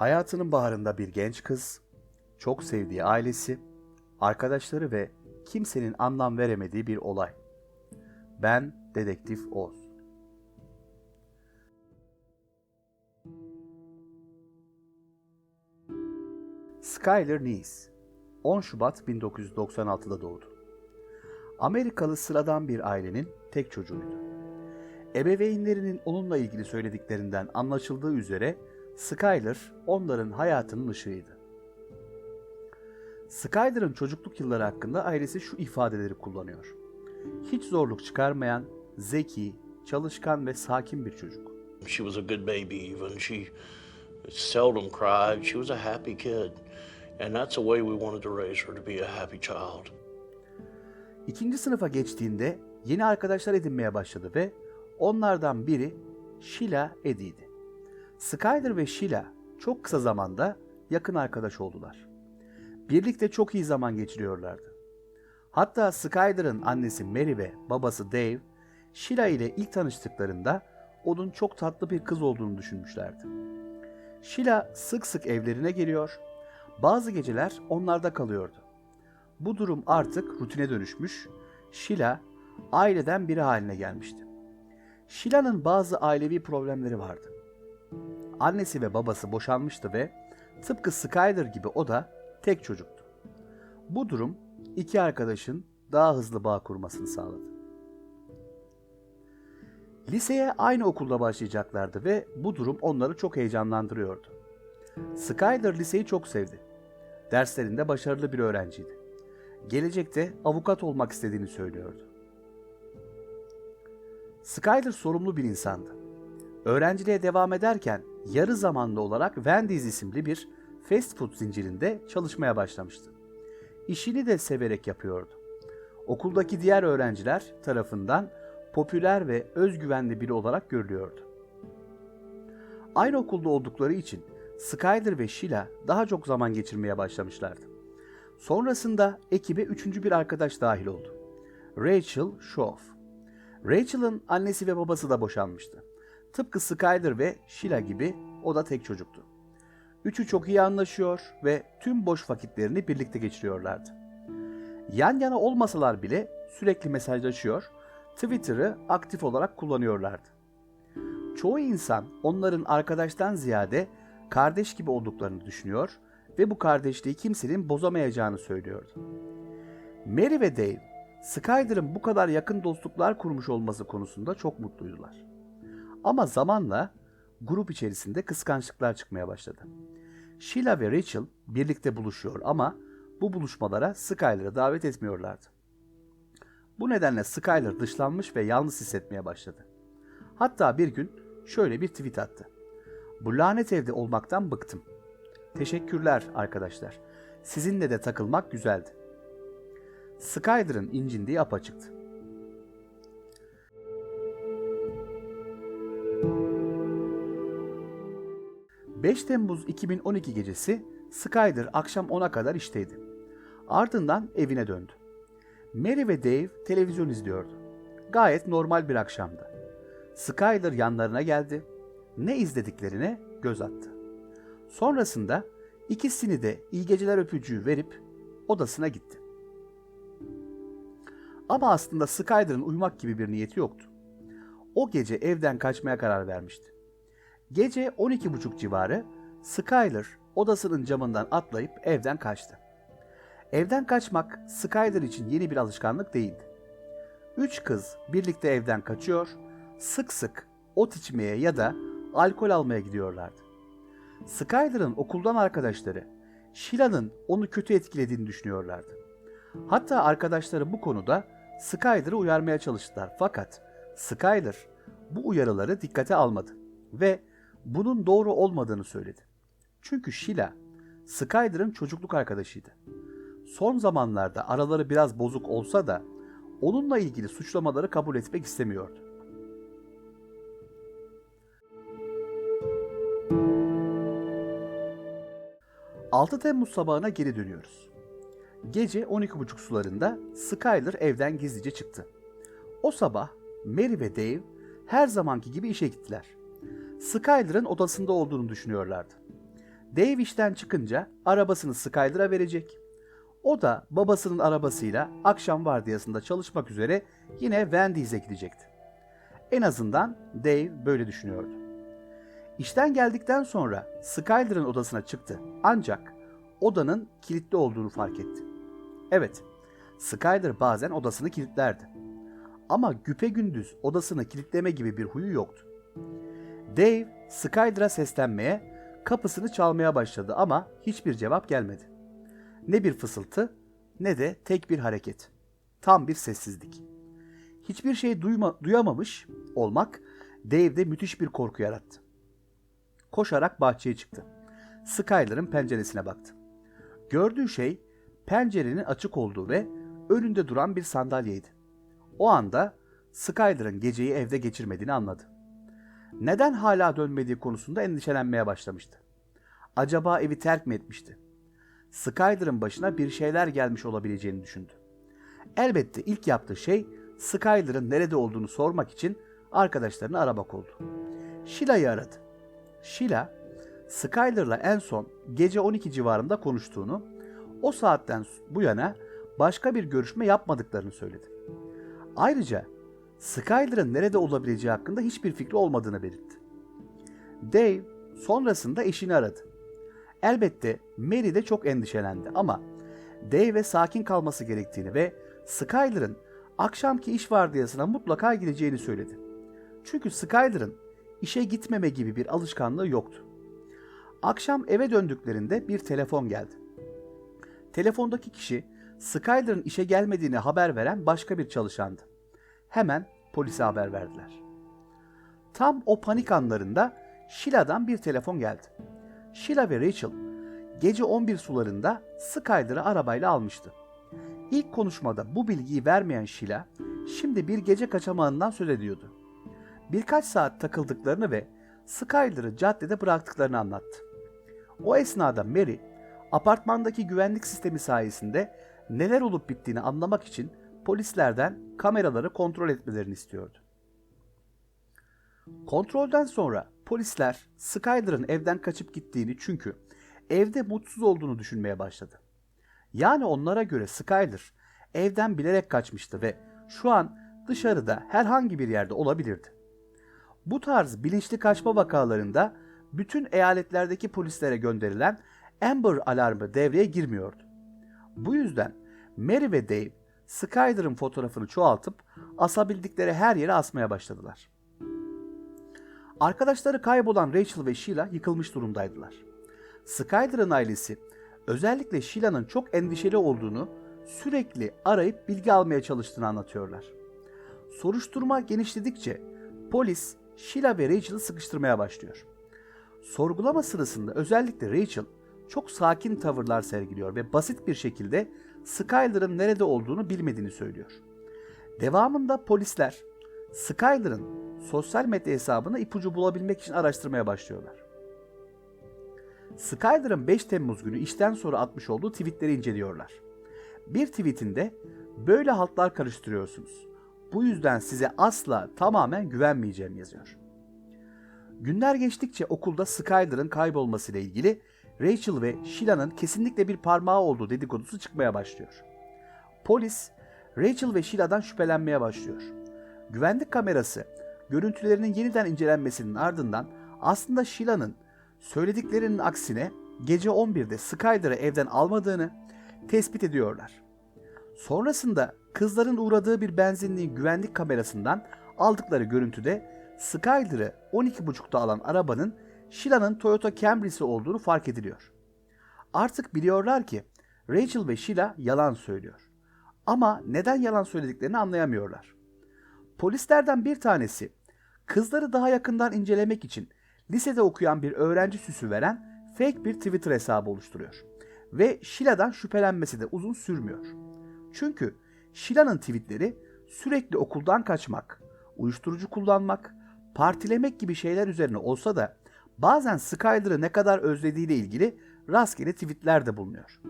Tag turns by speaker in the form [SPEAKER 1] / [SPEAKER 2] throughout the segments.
[SPEAKER 1] Hayatının baharında bir genç kız, çok sevdiği ailesi, arkadaşları ve kimsenin anlam veremediği bir olay. Ben Dedektif Oz. Skyler Nice 10 Şubat 1996'da doğdu. Amerikalı sıradan bir ailenin tek çocuğuydu. Ebeveynlerinin onunla ilgili söylediklerinden anlaşıldığı üzere Skyler onların hayatının ışığıydı. Skyler'ın çocukluk yılları hakkında ailesi şu ifadeleri kullanıyor. Hiç zorluk çıkarmayan, zeki, çalışkan ve sakin bir çocuk.
[SPEAKER 2] She was a good baby even. She seldom cried. She was a happy kid. And that's the way we wanted to raise her to be a happy child.
[SPEAKER 1] İkinci sınıfa geçtiğinde yeni arkadaşlar edinmeye başladı ve onlardan biri Sheila Eddie'ydi. Skyler ve Sheila çok kısa zamanda yakın arkadaş oldular. Birlikte çok iyi zaman geçiriyorlardı. Hatta Skyler'ın annesi Mary ve babası Dave, Sheila ile ilk tanıştıklarında onun çok tatlı bir kız olduğunu düşünmüşlerdi. Sheila sık sık evlerine geliyor, bazı geceler onlarda kalıyordu. Bu durum artık rutine dönüşmüş, Sheila aileden biri haline gelmişti. Sheila'nın bazı ailevi problemleri vardı. Annesi ve babası boşanmıştı ve tıpkı Skyler gibi o da tek çocuktu. Bu durum iki arkadaşın daha hızlı bağ kurmasını sağladı. Liseye aynı okulda başlayacaklardı ve bu durum onları çok heyecanlandırıyordu. Skyler liseyi çok sevdi. Derslerinde başarılı bir öğrenciydi. Gelecekte avukat olmak istediğini söylüyordu. Skyler sorumlu bir insandı. Öğrenciliğe devam ederken yarı zamanlı olarak Wendy's isimli bir fast food zincirinde çalışmaya başlamıştı. İşini de severek yapıyordu. Okuldaki diğer öğrenciler tarafından popüler ve özgüvenli biri olarak görülüyordu. Aynı okulda oldukları için Skyler ve Sheila daha çok zaman geçirmeye başlamışlardı. Sonrasında ekibe üçüncü bir arkadaş dahil oldu. Rachel Schoff. Rachel'ın annesi ve babası da boşanmıştı. Tıpkı Skyler ve Sheila gibi o da tek çocuktu. Üçü çok iyi anlaşıyor ve tüm boş vakitlerini birlikte geçiriyorlardı. Yan yana olmasalar bile sürekli mesajlaşıyor, Twitter'ı aktif olarak kullanıyorlardı. Çoğu insan onların arkadaştan ziyade kardeş gibi olduklarını düşünüyor ve bu kardeşliği kimsenin bozamayacağını söylüyordu. Mary ve Dave, Skyler'ın bu kadar yakın dostluklar kurmuş olması konusunda çok mutluydular. Ama zamanla grup içerisinde kıskançlıklar çıkmaya başladı. Sheila ve Rachel birlikte buluşuyor ama bu buluşmalara Skyler'ı davet etmiyorlardı. Bu nedenle Skyler dışlanmış ve yalnız hissetmeye başladı. Hatta bir gün şöyle bir tweet attı. Bu lanet evde olmaktan bıktım. Teşekkürler arkadaşlar. Sizinle de takılmak güzeldi. Skyler'ın incindiği apaçıktı. ...5 Temmuz 2012 gecesi Skyler akşam 10'a kadar işteydi. Ardından evine döndü. Mary ve Dave televizyon izliyordu. Gayet normal bir akşamdı. Skyler yanlarına geldi. Ne izlediklerine göz attı. Sonrasında ikisini de iyi geceler öpücüğü verip odasına gitti. Ama aslında Skyler'ın uyumak gibi bir niyeti yoktu. O gece evden kaçmaya karar vermişti. Gece 12.30 civarı Skyler odasının camından atlayıp evden kaçtı. Evden kaçmak Skyler için yeni bir alışkanlık değildi. Üç kız birlikte evden kaçıyor, sık sık ot içmeye ya da alkol almaya gidiyorlardı. Skyler'ın okuldan arkadaşları Sheila'nın onu kötü etkilediğini düşünüyorlardı. Hatta arkadaşları bu konuda Skyler'ı uyarmaya çalıştılar fakat Skyler bu uyarıları dikkate almadı ve bunun doğru olmadığını söyledi. Çünkü Sheila Skyler'ın çocukluk arkadaşıydı. Son zamanlarda araları biraz bozuk olsa da onunla ilgili suçlamaları kabul etmek istemiyordu. ...6 Temmuz sabahına geri dönüyoruz. Gece 12.30 sularında Skyler evden gizlice çıktı. O sabah Mary ve Dave her zamanki gibi işe gittiler. Skyler'ın odasında olduğunu düşünüyorlardı. Dave işten çıkınca arabasını Skyler'a verecek. O da babasının arabasıyla akşam vardiyasında çalışmak üzere yine Wendy's'e gidecekti. En azından Dave böyle düşünüyordu. İşten geldikten sonra Skyler'ın odasına çıktı ancak odanın kilitli olduğunu fark etti. Evet, Skyler bazen odasını kilitlerdi. Ama güpegündüz odasını kilitleme gibi bir huyu yoktu. Dave, Skyler'a seslenmeye, kapısını çalmaya başladı ama hiçbir cevap gelmedi. Ne bir fısıltı ne de tek bir hareket. Tam bir sessizlik. Hiçbir şey duyma, duyamamış olmak Dave'de müthiş bir korku yarattı. Koşarak bahçeye çıktı. Skyler'ın penceresine baktı. Gördüğü şey pencerenin açık olduğu ve önünde duran bir sandalyeydi. O anda Skyler'ın geceyi evde geçirmediğini anladı. Neden hala dönmediği konusunda endişelenmeye başlamıştı. Acaba evi terk mi etmişti? Skyler'ın başına bir şeyler gelmiş olabileceğini düşündü. Elbette ilk yaptığı şey Skyler'ın nerede olduğunu sormak için arkadaşlarını aramak oldu. Sheila'yı aradı. Sheila, Skyler'la en son gece 12 civarında konuştuğunu, o saatten bu yana başka bir görüşme yapmadıklarını söyledi. Ayrıca Skyler'ın nerede olabileceği hakkında hiçbir fikri olmadığını belirtti. Dave sonrasında eşini aradı. Elbette Mary de çok endişelendi ama Dave'e sakin kalması gerektiğini ve Skyler'ın akşamki iş vardiyasına mutlaka gideceğini söyledi. Çünkü Skyler'ın işe gitmeme gibi bir alışkanlığı yoktu. Akşam eve döndüklerinde bir telefon geldi. Telefondaki kişi Skyler'ın işe gelmediğini haber veren başka bir çalışandı. Hemen polise haber verdiler. Tam o panik anlarında Sheila'dan bir telefon geldi. Sheila ve Rachel gece 11 sularında Skyler'ı arabayla almıştı. İlk konuşmada bu bilgiyi vermeyen Sheila şimdi bir gece kaçamağından söz ediyordu. Birkaç saat takıldıklarını ve Skyler'ı caddede bıraktıklarını anlattı. O esnada Mary apartmandaki güvenlik sistemi sayesinde neler olup bittiğini anlamak için polislerden kameraları kontrol etmelerini istiyordu. Kontrolden sonra polisler Skyler'ın evden kaçıp gittiğini çünkü evde mutsuz olduğunu düşünmeye başladı. Yani onlara göre Skyler evden bilerek kaçmıştı ve şu an dışarıda herhangi bir yerde olabilirdi. Bu tarz bilinçli kaçma vakalarında bütün eyaletlerdeki polislere gönderilen Amber alarmı devreye girmiyordu. Bu yüzden Mary ve Dave Skyler'ın fotoğrafını çoğaltıp asabildikleri her yere asmaya başladılar. Arkadaşları kaybolan Rachel ve Sheila yıkılmış durumdaydılar. Skyler'ın ailesi özellikle Sheila'nın çok endişeli olduğunu sürekli arayıp bilgi almaya çalıştığını anlatıyorlar. Soruşturma genişledikçe polis Sheila ve Rachel'ı sıkıştırmaya başlıyor. Sorgulama sırasında özellikle Rachel çok sakin tavırlar sergiliyor ve basit bir şekilde Skyler'ın nerede olduğunu bilmediğini söylüyor. Devamında polisler Skyler'ın sosyal medya hesabına ipucu bulabilmek için araştırmaya başlıyorlar. Skyler'ın 5 Temmuz günü işten sonra atmış olduğu tweetleri inceliyorlar. Bir tweetinde böyle haltlar karıştırıyorsunuz. Bu yüzden size asla tamamen güvenmeyeceğim yazıyor. Günler geçtikçe okulda Skyler'ın kaybolmasıyla ilgili Rachel ve Sheila'nın kesinlikle bir parmağı olduğu dedikodusu çıkmaya başlıyor. Polis Rachel ve Sheila'dan şüphelenmeye başlıyor. Güvenlik kamerası görüntülerinin yeniden incelenmesinin ardından aslında Sheila'nın söylediklerinin aksine gece 11'de Skyler'ı evden almadığını tespit ediyorlar. Sonrasında kızların uğradığı bir benzinliğin güvenlik kamerasından aldıkları görüntüde Skyler'ı 12.30'da alan arabanın Sheila'nın Toyota Camry'si olduğunu fark ediliyor. Artık biliyorlar ki Rachel ve Sheila yalan söylüyor. Ama neden yalan söylediklerini anlayamıyorlar. Polislerden bir tanesi kızları daha yakından incelemek için lisede okuyan bir öğrenci süsü veren fake bir Twitter hesabı oluşturuyor. Ve Sheila'dan şüphelenmesi de uzun sürmüyor. Çünkü Sheila'nın tweetleri sürekli okuldan kaçmak, uyuşturucu kullanmak, partilemek gibi şeyler üzerine olsa da bazen Skyler'ı ne kadar özlediğiyle ilgili rastgele tweetler de bulunuyor.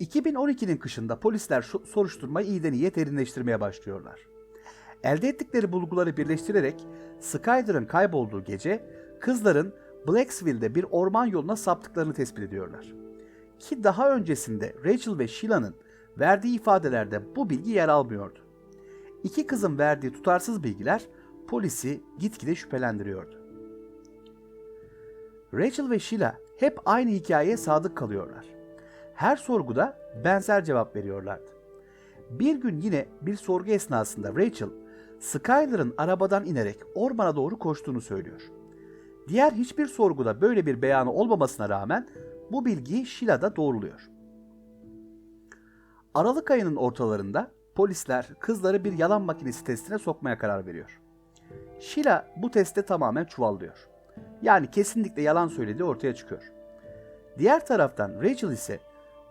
[SPEAKER 1] 2012'nin kışında polisler soruşturmayı iyiden iyiye derinleştirmeye başlıyorlar. Elde ettikleri bulguları birleştirerek Skyler'ın kaybolduğu gece kızların Blacksville'de bir orman yoluna saptıklarını tespit ediyorlar. Ki daha öncesinde Rachel ve Sheila'nın verdiği ifadelerde bu bilgi yer almıyordu. İki kızın verdiği tutarsız bilgiler polisi gitgide şüphelendiriyordu. Rachel ve Sheila hep aynı hikayeye sadık kalıyorlar. Her sorguda benzer cevap veriyorlardı. Bir gün yine bir sorgu esnasında Rachel, Skyler'ın arabadan inerek ormana doğru koştuğunu söylüyor. Diğer hiçbir sorguda böyle bir beyanı olmamasına rağmen bu bilgiyi Sheila da doğruluyor. Aralık ayının ortalarında polisler kızları bir yalan makinesi testine sokmaya karar veriyor. Sheila bu teste tamamen çuvallıyor. Yani kesinlikle yalan söylediği ortaya çıkıyor. Diğer taraftan Rachel ise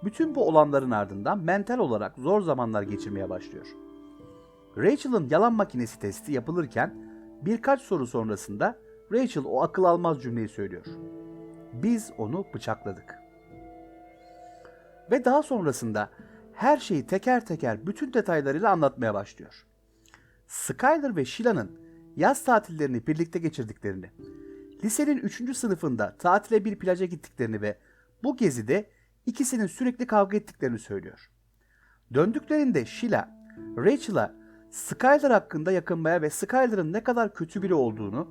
[SPEAKER 1] bütün bu olanların ardından mental olarak zor zamanlar geçirmeye başlıyor. Rachel'ın yalan makinesi testi yapılırken birkaç soru sonrasında Rachel o akıl almaz cümleyi söylüyor. Biz onu bıçakladık. Ve daha sonrasında her şeyi teker teker bütün detaylarıyla anlatmaya başlıyor. Skyler ve Sheila'nın yaz tatillerini birlikte geçirdiklerini, lisenin 3. sınıfında tatile bir plaja gittiklerini ve bu gezide ikisinin sürekli kavga ettiklerini söylüyor. Döndüklerinde Sheila, Rachel'a Skyler hakkında yakınmaya ve Skyler'ın ne kadar kötü biri olduğunu,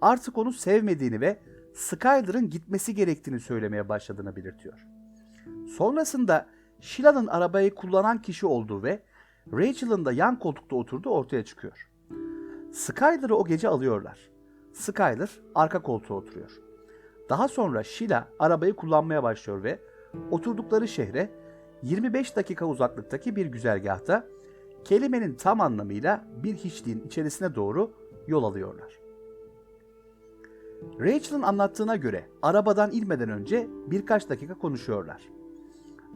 [SPEAKER 1] artık onu sevmediğini ve Skyler'ın gitmesi gerektiğini söylemeye başladığını belirtiyor. Sonrasında Sheila'nın arabayı kullanan kişi olduğu ve Rachel'ın da yan koltukta oturduğu ortaya çıkıyor. Skyler'ı o gece alıyorlar. Skyler arka koltuğa oturuyor. Daha sonra Sheila arabayı kullanmaya başlıyor ve oturdukları şehre 25 dakika uzaklıktaki bir güzergahta kelimenin tam anlamıyla bir hiçliğin içerisine doğru yol alıyorlar. Rachel'ın anlattığına göre arabadan inmeden önce birkaç dakika konuşuyorlar.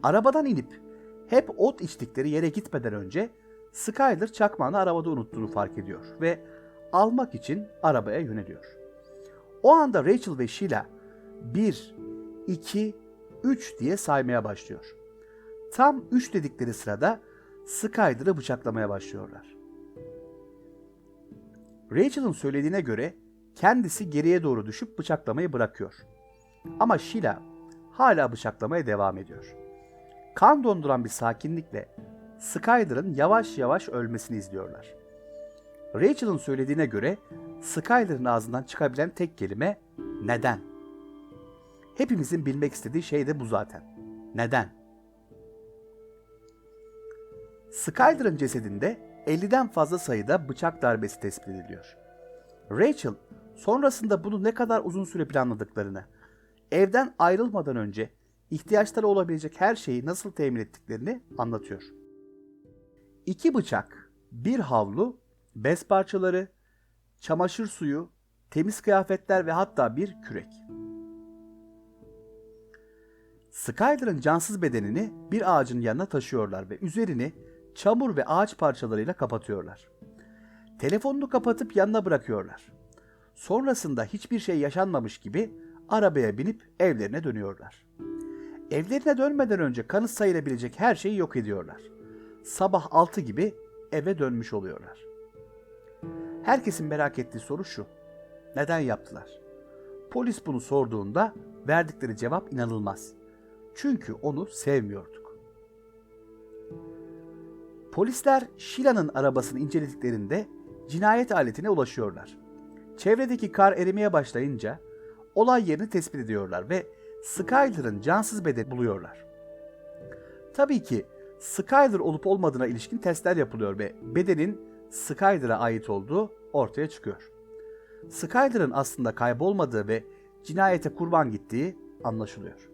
[SPEAKER 1] Arabadan inip hep ot içtikleri yere gitmeden önce Skyler çakmağını arabada unuttuğunu fark ediyor ve almak için arabaya yöneliyor. O anda Rachel ve Sheila 1, 2, 3 diye saymaya başlıyor. Tam 3 dedikleri sırada Skyler'ı bıçaklamaya başlıyorlar. Rachel'ın söylediğine göre kendisi geriye doğru düşüp bıçaklamayı bırakıyor. Ama Sheila hala bıçaklamaya devam ediyor. Kan donduran bir sakinlikle Skyler'ın yavaş yavaş ölmesini izliyorlar. Rachel'ın söylediğine göre Skyler'ın ağzından çıkabilen tek kelime neden. Hepimizin bilmek istediği şey de bu zaten. Neden? Skyler'ın cesedinde 50'den fazla sayıda bıçak darbesi tespit ediliyor. Rachel sonrasında bunu ne kadar uzun süre planladıklarını, evden ayrılmadan önce ihtiyaçları olabilecek her şeyi nasıl temin ettiklerini anlatıyor. İki bıçak, bir havlu, bez parçaları, çamaşır suyu, temiz kıyafetler ve hatta bir kürek. Skyler'ın cansız bedenini bir ağacın yanına taşıyorlar ve üzerini çamur ve ağaç parçalarıyla kapatıyorlar. Telefonunu kapatıp yanına bırakıyorlar. Sonrasında hiçbir şey yaşanmamış gibi arabaya binip evlerine dönüyorlar. Evlerine dönmeden önce kanıt sayılabilecek her şeyi yok ediyorlar. Sabah 6 gibi eve dönmüş oluyorlar. Herkesin merak ettiği soru şu. Neden yaptılar? Polis bunu sorduğunda verdikleri cevap inanılmaz. Çünkü onu sevmiyorduk. Polisler Sheila'nın arabasını incelediklerinde cinayet aletine ulaşıyorlar. Çevredeki kar erimeye başlayınca olay yerini tespit ediyorlar ve Skyler'ın cansız bedeni buluyorlar. Tabii ki Skyler olup olmadığına ilişkin testler yapılıyor ve bedenin Skyler'a ait olduğu ortaya çıkıyor. Skyler'ın aslında kaybolmadığı ve cinayete kurban gittiği anlaşılıyor.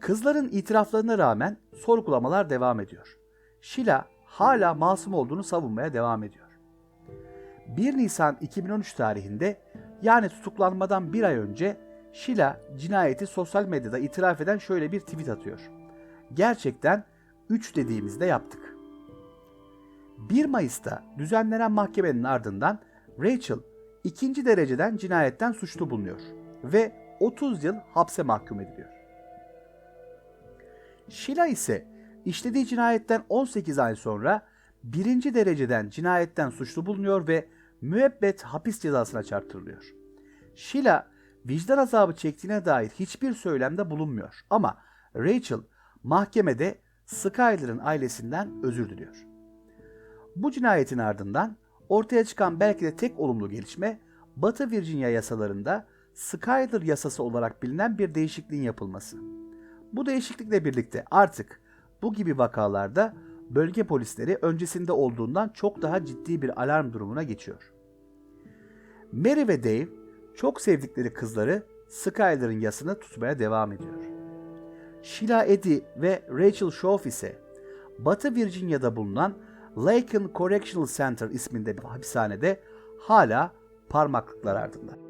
[SPEAKER 1] Kızların itiraflarına rağmen sorgulamalar devam ediyor. Sheila hala masum olduğunu savunmaya devam ediyor. 1 Nisan 2013 tarihinde yani tutuklanmadan bir ay önce Sheila cinayeti sosyal medyada itiraf eden şöyle bir tweet atıyor. Gerçekten 3 dediğimizde yaptık. 1 Mayıs'ta düzenlenen mahkemenin ardından Rachel ikinci dereceden cinayetten suçlu bulunuyor ve 30 yıl hapse mahkum ediliyor. Sheila ise işlediği cinayetten 18 ay sonra birinci dereceden cinayetten suçlu bulunuyor ve müebbet hapis cezasına çarptırılıyor. Sheila vicdan azabı çektiğine dair hiçbir söylemde bulunmuyor. Ama Rachel mahkemede Skyler'ın ailesinden özür diliyor. Bu cinayetin ardından ortaya çıkan belki de tek olumlu gelişme Batı Virginia yasalarında Skyler yasası olarak bilinen bir değişikliğin yapılması. Bu değişiklikle birlikte artık bu gibi vakalarda bölge polisleri öncesinde olduğundan çok daha ciddi bir alarm durumuna geçiyor. Mary ve Dave çok sevdikleri kızları Skyler'ın yasını tutmaya devam ediyor. Sheila Eddy ve Rachel Shaw ise Batı Virginia'da bulunan Laken Correctional Center isminde bir hapishanede hala parmaklıklar ardında.